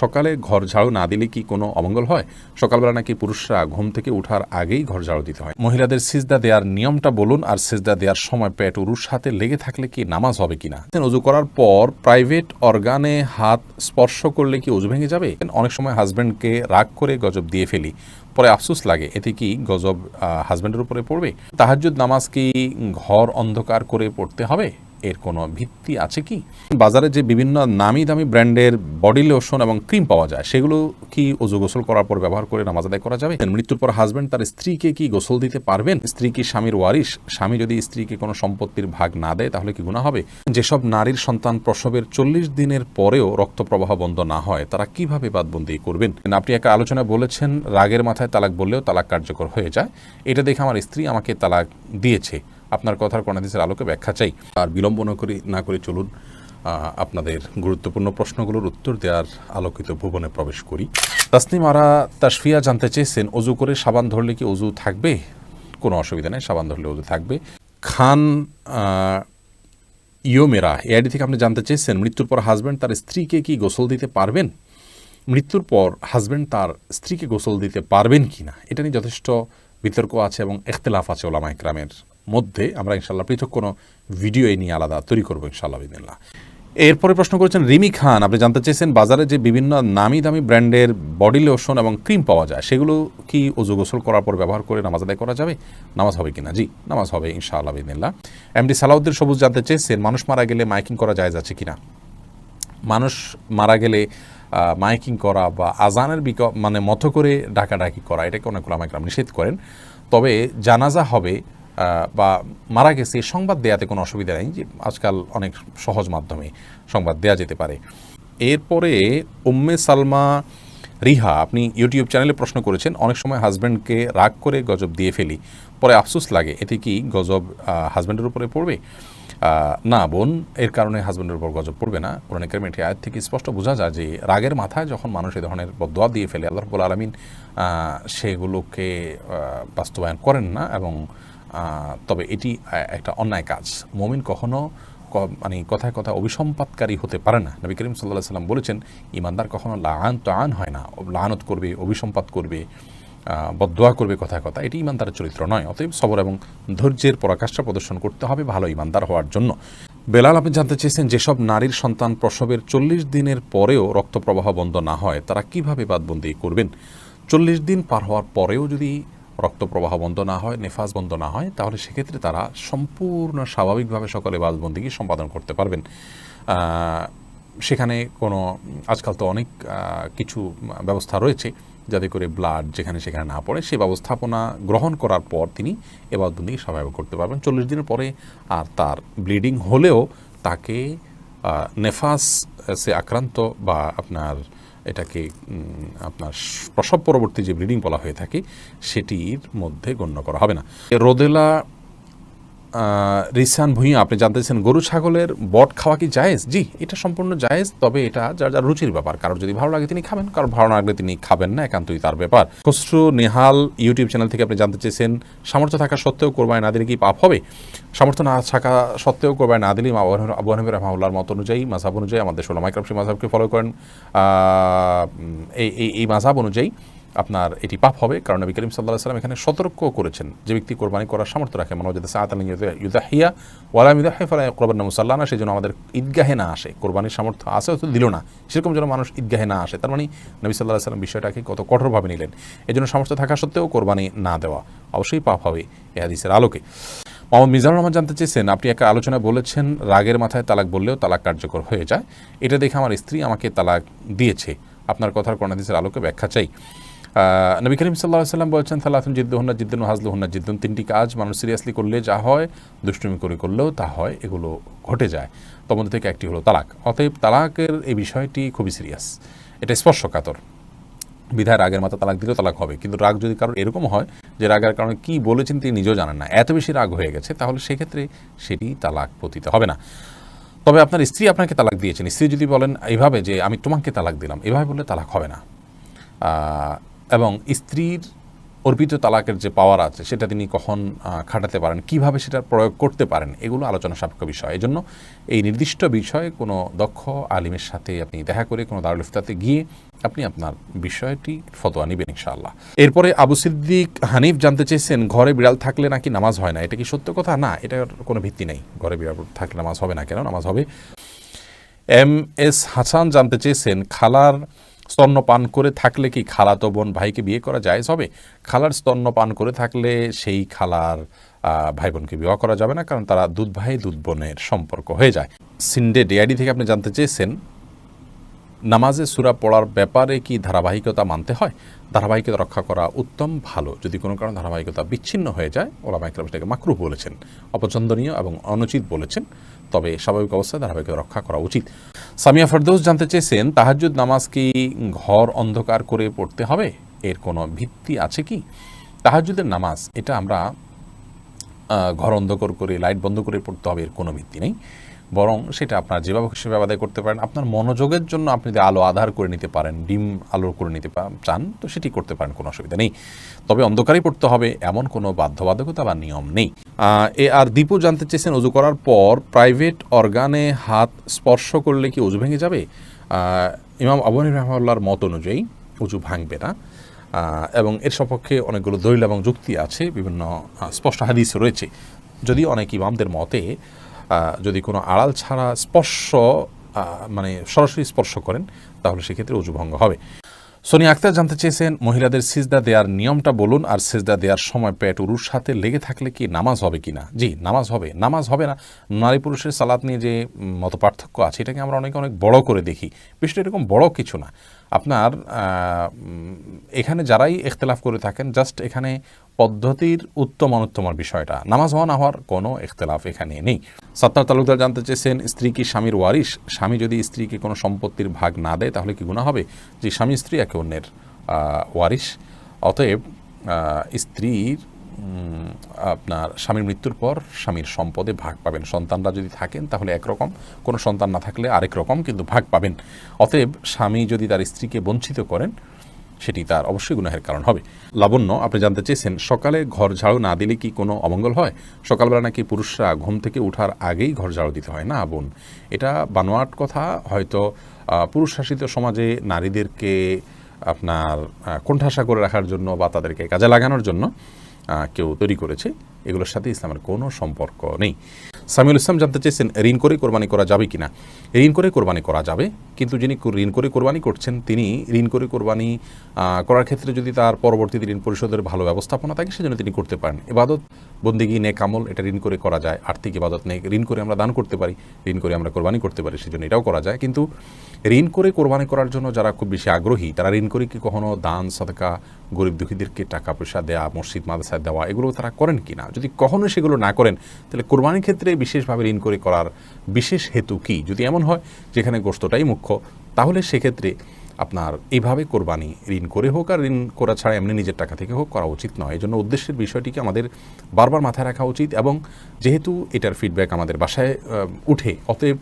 সকালে ঘর ঝাড়ু না দিলে কি কোনো অমঙ্গল হয়? সকালবেলা নাকি পুরুষরা ঘুম থেকে ওঠার আগেই ঘর ঝাড়ু দিতে হয়। মহিলাদের সিজদা দেওয়ার নিয়মটা বলুন আর সিজদা দেওয়ার সময় পেট উরুর সাথে লেগে থাকলে কি নামাজ হবে কিনা? অজু করার পর প্রাইভেট অর্গানে হাত স্পর্শ করলে কি অজু ভেঙে যাবে? অনেক সময় হাজব্যান্ডকে রাগ করে গজব দিয়ে ফেলি। পরে আফসোস লাগে, এতে কি গজব হাজব্যান্ডের উপরে পড়বে? তাহাজ্জুদ নামাজ কি ঘর অন্ধকার করে পড়তে হবে? এর কোনো ভিত্তি আছে কি? বাজারে যে বিভিন্ন নামি দামি ব্র্যান্ডের বডি লোশন এবং ক্রিম পাওয়া যায়, সেগুলো কি অজু গোসল করার পর ব্যবহার করে নামাজ আদায় করা যাবে? মৃত্যুর পর হাজব্যান্ড তার স্ত্রীকে কি গোসল দিতে পারবেন? স্ত্রী কি স্বামীর ওয়ারিশ? স্বামী যদি স্ত্রীকে কোনো সম্পত্তির ভাগ না দেয়, তাহলে কি গুণা হবে? যেসব নারীর সন্তান প্রসবের চল্লিশ দিনের পরেও রক্ত প্রবাহ বন্ধ না হয়, তারা কীভাবে বাদবন্দি করবেন? আপনি একটা আলোচনা বলেছেন, রাগের মাথায় তালাক বললেও তালাক কার্যকর হয়ে যায়। এটা দেখে আমার স্ত্রী আমাকে তালাক দিয়েছে। আপনার কথার কণাদিসের আলোকে ব্যাখ্যা চাই। আর বিলম্ব না করে না করে চলুন আপনাদের গুরুত্বপূর্ণ প্রশ্নগুলোর উত্তর দেওয়ার আলোকিত ভুবনে প্রবেশ করি। তাসনিম, আরা তাসফিয়া জানতে চেয়েছেন, অজু করে সাবান ধরলে কি অজু থাকবে? কোনো অসুবিধা নেই, সাবান ধরলে অজু থাকবে। খান ইয়োমেরা এআইডি থেকে আপনি জানতে চেয়েছেন, মৃত্যুর পর হাজব্যান্ড তার স্ত্রীকে কি গোসল দিতে পারবেন? মৃত্যুর পর হাজব্যান্ড তার স্ত্রীকে গোসল দিতে পারবেন কি না এটা নিয়ে যথেষ্ট বিতর্ক আছে এবং এখতলাফ আছে ওলামা ইকরামের মধ্যে আমরা ইনশাল্লাহ পৃথক কোনো ভিডিও এই নিয়ে আলাদা তৈরি করব ইনশাল্লাহ বিদিল্লাহ এরপরে প্রশ্ন করেছেন, রিমি খান, আপনি জানতে চেয়েছেন বাজারে যে বিভিন্ন নামি দামি ব্র্যান্ডের বডি লোশন এবং ক্রিম পাওয়া যায়, সেগুলো কি অজু গোসল করার পর ব্যবহার করে নামাজ আদায় করা যাবে? নামাজ হবে কিনা? জি, নামাজ হবে ইনশাআল্লাহ বিদিল্লাহ এমডি সালাউদ্দিন সবুজ জানতে চেয়েছেন, মানুষ মারা গেলে মাইকিং করা যায় আছে কিনা? মানুষ মারা গেলে মাইকিং করা বা আজানের বিক মানে মতো করে ডাকাডাকি করা, এটাকে অনেক ওলামাইকরাম নিষেধ করেন। তবে জানাজা হবে বা মারা গেছে, সংবাদ দেওয়াতে কোনো অসুবিধা নেই। যে আজকাল অনেক সহজ মাধ্যমে সংবাদ দেওয়া যেতে পারে। এরপরে উম্মে সালমা রিহা, আপনি ইউটিউব চ্যানেলে প্রশ্ন করেছেন, অনেক সময় হাজব্যান্ডকে রাগ করে গজব দিয়ে ফেলি, পরে আফসোস লাগে, এতে কি গজব হাজব্যান্ডের উপরে পড়বে? না বোন, এর কারণে হাজব্যান্ডের উপর গজব পড়বে না। কোরআন কারিমের একটি আয়াত থেকে স্পষ্ট বোঝা যায় যে, রাগের মাথায় যখন মানুষ এ ধরনের বদোয়া দিয়ে ফেলে, আল্লাহ রব্বুল আলমিন সেগুলোকে বাস্তবায়ন করেন না এবং তবে এটি একটা অন্যায় কাজ। মমিন কখনো মানে কথায় কথা অভিসম্পাতকারী হতে পারে না। নবী করিম সাল্লাহ সাল্লাম বলেছেন ইমানদার কখনো লান তো আন হয় না। লানত করবে অভিসম্পাত করবে আহ, বদদোয়া করবে কথায় কথা এটি ইমানদারের চরিত্র নয়। অতএব সবর এবং ধৈর্যের পরাকাষ্ঠা প্রদর্শন করতে হবে ভালো ইমানদার হওয়ার জন্য। বেলাল আপনি জানতে চেয়েছেন যেসব নারীর সন্তান প্রসবের চল্লিশ দিনের পরেও রক্ত প্রবাহ বন্ধ না হয় তারা কীভাবে বাদবন্দি করবেন? চল্লিশ দিন পার হওয়ার পরেও যদি রক্ত প্রবাহ বন্ধ না হয় নেফাজ বন্ধ না হয়, তাহলে সেক্ষেত্রে তারা সম্পূর্ণ স্বাভাবিকভাবে সকলে বাদবন্দিকে সম্পাদন করতে পারবেন। সেখানে কোনো, আজকাল তো অনেক কিছু ব্যবস্থা রয়েছে যাতে করে ব্লাড যেখানে সেখানে না পড়ে সেই ব্যবস্থাপনা গ্রহণ করার পর তিনি এবাদবন্দি স্বাভাবিক করতে পারবেন। চল্লিশ দিনের পরে আর তার ব্লিডিং হলেও তাকে নেফাস সে আক্রান্ত বা আপনার এটাকে আপনার প্রসব পরবর্তী যে ব্রিডিং বলা হয়ে থাকে, সেটির মধ্যে গণ্য করা হবে না। রোদেলা রিসান ভুঁইয়া, আপনি জানতেছেন গরু ছাগলের বট খাওয়া কি জায়েজ? জি, এটা সম্পূর্ণ জায়েজ, তবে এটা যার যার রুচির ব্যাপার। কারোর যদি ভালো লাগে তিনি খাবেন, কারোর ভালো লাগলে তিনি খাবেন না, একান্তই তার ব্যাপার। খসরু নেহাল ইউটিউব চ্যানেল থেকে আপনি জানতে চেয়েছেন, সামর্থ্য থাকা সত্ত্বেও কোরবানি না দিলে কি পাপ হবে? সামর্থ্য না থাকা সত্ত্বেও কোরবানি না দিলে আবু হানিফের রহমাউল্লাহর মত অনুযায়ী মাঝাব অনুযায়ী, আমাদের ষোলো মাইক্রাম সেই মাঝাবকে ফলো করেন এই- এই মাঝাব অনুযায়ী আপনার এটি পাপ হবে। কারণ নবী করিম সাল্লাহ সাল্লাম এখানে সতর্ক করেছেন যে ব্যক্তি কোরবানি করার সামর্থ্য রাখে। মনে যদি সাহাত আলী ইউদাহিয়া ওয়ালাম ইউদাহি ফলা কোরবান মুসাল্লাহ সেই জন্য আমাদের ঈদগাহে না আসে। কোরবানির সামর্থ্য আসে হয়তো দিল না। সেরকম যেন মানুষ ঈদগাহে না আসে। তার মানে নবী সাল্লাহ সাল্লাম বিষয়টাকে কত কঠোরভাবে নিলেন। এই জন্য সামর্থ্য থাকা সত্ত্বেও কোরবানি না দেওয়া অবশ্যই পাপ হবে এ হাদিসের আলোকে। মোহাম্মদ মিজানুর রহমান জানতে চেয়েছেন, আপনি একটা আলোচনায় বলেছেন, রাগের মাথায় তালাক বললেও তালাক কার্যকর হয়ে যায়। এটা দেখে আমার স্ত্রী আমাকে তালাক দিয়েছে। আপনার কথার কর্ণাদিসের আলোকে ব্যাখ্যা চাই। নবী করিম সাল্লাহ সাল্লাম বলছেন সাল্লাহুন জিদ্দুহন্না জিদ্দুন হাজলুহন্না জিদ্দুন। তিনটি কাজ মানুষ সিরিয়াসলি করলে যা হয়, দুষ্টুমি করে করলেও তা হয়, এগুলো ঘটে যায়। তমধ্যে থেকে একটি হলো তালাক। অতএব তালাকের এই বিষয়টি খুবই সিরিয়াস। এটা স্পর্শকাতর। বিধায় রাগের মাথা তালাক দিলেও তালাক হবে। কিন্তু রাগ যদি কারোর এরকম হয় যে রাগের কারণে কি বলেছেন তিনি নিজেও জানেন না। এত বেশি রাগ হয়ে গেছে, তাহলে সেক্ষেত্রে সেটি তালাক পতিত হবে না। তবে আপনার স্ত্রী আপনাকে তালাক দিয়েছেন। স্ত্রী যদি বলেন, এইভাবে যে আমি তোমাকে তালাক দিলাম, এভাবে বললে তালাক হবে না। এবং স্ত্রীর অর্পিত তালাকের যে পাওয়ার আছে, সেটা তিনি কখন খাটাতে পারেন, কীভাবে সেটা প্রয়োগ করতে পারেন, এগুলো আলোচনা সাপেক্ষ বিষয়। এই জন্য এই নির্দিষ্ট বিষয়ে কোনো দক্ষ আলিমের সাথে আপনি দেখা করে কোনো দারুল ইফতাতে গিয়ে আপনি আপনার বিষয়টি ফতোয়া নেবেন ইনশাআল্লাহ। এরপরে আবু সিদ্দিক হানিফ জানতে চেয়েছেন, ঘরে বিড়াল থাকলে নাকি নামাজ হয় না? এটা কি সত্য কথা? না, এটার কোনো ভিত্তি নেই। ঘরে বিড়াল থাকলে নামাজ হবে না কেন? নামাজ হবে। এম এস হাসান জানতে চেয়েছেন, খালার স্তন্য পান করে থাকলে কি খালাতো বোন ভাইকে বিয়ে করা যায়? হবে খালার স্তন্য পান করে থাকলে সেই খালার ভাই বোনকে বিবাহ করা যাবে না, কারণ তারা দুধ ভাই, দুধ বোনের সম্পর্ক হয়ে যায়। সিন্ডে ডিআইডি থেকে আপনি জানতে চেয়েছেন, নামাজে সুরা পড়ার ব্যাপারে কি ধারাবাহিকতা মানতে হয়? ধারাবাহিকতা রক্ষা করা উত্তম, ভালো। যদি কোনো কারণে ধারাবাহিকতা বিচ্ছিন্ন হয়ে যায় ওলামা ইকরাম সেটাকে মাকরুহ বলেছেন, অপছন্দনীয় এবং অনুচিত বলেছেন। তবে স্বাভাবিক অবস্থায় ধারাবাহিক রক্ষা করা উচিত। সামিয়া ফেরদৌস জানতে চেয়েছেন তাহাজুদ নামাজ কি ঘর অন্ধকার করে পড়তে হবে? এর কোনো ভিত্তি আছে কি? তাহাজুদের নামাজ, এটা আমরা ঘর অন্ধকার করে, লাইট বন্ধ করে পড়তে হবে, এর কোনো ভিত্তি নেই। বরং সেটা আপনার যেভাবে সেভাবে আদায় করতে পারেন। আপনার মনোযোগের জন্য আপনি যদি আলো আধার করে নিতে পারেন, ডিম আলো করে নিতে চান, তো সেটি করতে পারেন, কোনো অসুবিধা নেই। তবে অন্ধকারই পড়তে হবে, এমন কোনো বাধ্যবাধকতা বা নিয়ম নেই। এ আর দীপু জানতে চেয়েছেন অজু করার পর প্রাইভেট অর্গানে হাত স্পর্শ করলে কি অজু ভেঙে যাবে? ইমাম আবনী রহমাল্লার মত অনুযায়ী অজু ভাঙবে না। এবং এর সপক্ষে অনেকগুলো দলিল এবং যুক্তি আছে, বিভিন্ন স্পষ্ট হাদিস রয়েছে। যদি অনেক ইমামদের মতে যদি কোনো আড়াল ছাড়া স্পর্শ মানে সরাসরি স্পর্শ করেন, তাহলে সেক্ষেত্রে উজু ভঙ্গ হবে। সোনি আক্তার জানতে চেয়েছেন, মহিলাদের সিজদা দেওয়ার নিয়মটা বলুন আর সিজদা দেওয়ার সময় পেট উরুর সাথে লেগে থাকলে কি নামাজ হবে কি না জি, নামাজ হবে নামাজ হবে না। নারী পুরুষের সালাত নিয়ে যে মত পার্থক্য আছে, এটাকে আমরা অনেকে অনেক বড় করে দেখি। বিষয়টা এরকম বড় কিছু না। আপনার এখানে যারাই ইখতলাফ করে থাকেন জাস্ট এখানে পদ্ধতির উত্তম অনুত্তমার বিষয়টা। নামাজ হওয়া না হওয়ার কোনো ইখতলাফ এখানে নেই। সত্তার তালুকদার জানতে চেয়েছেন, স্ত্রী কি স্বামীর ওয়ারিশ? স্বামী যদি স্ত্রীকে কোনো সম্পত্তির ভাগ না দেয়, তাহলে কি গুণা হবে? যে স্বামী স্ত্রী, একে অন্যের ওয়ারিশ। অতএব স্ত্রীর আপনার স্বামীর মৃত্যুর পর স্বামীর সম্পদে ভাগ পাবেন। সন্তানরা যদি থাকেন, তাহলে একরকম। কোনো সন্তান না থাকলে আরেক রকম, কিন্তু ভাগ পাবেন। অতএব স্বামী যদি তার স্ত্রীকে বঞ্চিত করেন, সেটি তার অবশ্যই গুনাহের কারণ হবে। লাবণ্য, আপনি জানতে চেয়েছেন, সকালে ঘর ঝাড়ু না দিলে কি কোনো অমঙ্গল হয়? সকালবেলা নাকি পুরুষরা ঘুম থেকে ওঠার আগেই ঘর ঝাড়ু দিতে হয়? না, বোন, এটা বানোয়াট কথা। হয়তো পুরুষ শাসিত সমাজে নারীদেরকে আপনার কোণঠাসা করে রাখার জন্য বা তাদেরকে কাজে লাগানোর জন্য কেউ তৈরি করেছে, এগুলোর সাথে ইসলামের কোনো সম্পর্ক নেই। সামিউল ইসলাম জানতে চেয়েছেন, ঋণ করে কোরবানি করা যাবে কিনা? ঋণ করে কোরবানি করা যাবে, কিন্তু যিনি ঋণ করে কোরবানি করছেন, তিনি ঋণ করে কোরবানি করার ক্ষেত্রে যদি তার পরবর্তীতে ঋণ পরিশোধের ভালো ব্যবস্থাপনা থাকে, সেজন্য তিনি করতে পারেন। এবাদত বন্দিগি নে কামল এটা ঋণ করে করা যায়। আর্থিক ইবাদত নেই ঋণ করে আমরা দান করতে পারি। ঋণ করে আমরা কোরবানি করতে পারি, সেজন্য এটাও করা যায়। কিন্তু ঋণ করে কোরবানি করার জন্য যারা খুব বেশি আগ্রহী, তারা ঋণ করে কি কখনো দান, সাদকা, গরিব দুঃখীদেরকে টাকা পয়সা দেওয়া মসজিদ মাদ্রাসায় দেওয়া, এগুলো তারা করেন কি না যদি কখনো সেগুলো না করেন, তাহলে কোরবানির ক্ষেত্রে বিশেষভাবে ঋণ করে করার বিশেষ হেতু কি? যদি এমন হয়, যেখানে গোস্তটাই মুখ্য, তাহলে সেক্ষেত্রে আপনার এইভাবে কোরবানি ঋণ করে হোক আর ঋণ করা ছাড়া এমনি নিজের টাকা থেকে হোক করা উচিত নয়। এই জন্য উদ্দেশ্যের বিষয়টিকে আমাদের বারবার মাথায় রাখা উচিত এবং যেহেতু এটার ফিডব্যাক আমাদের বাসায় উঠে, অতএব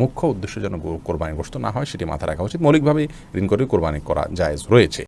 মুখ্য উদ্দেশ্য যেন কোরবানি গ্রস্ত না হয়, সেটি মাথায় রাখা উচিত। মৌলিকভাবে ঋণ করে কোরবানি করা জায়েজ রয়েছে।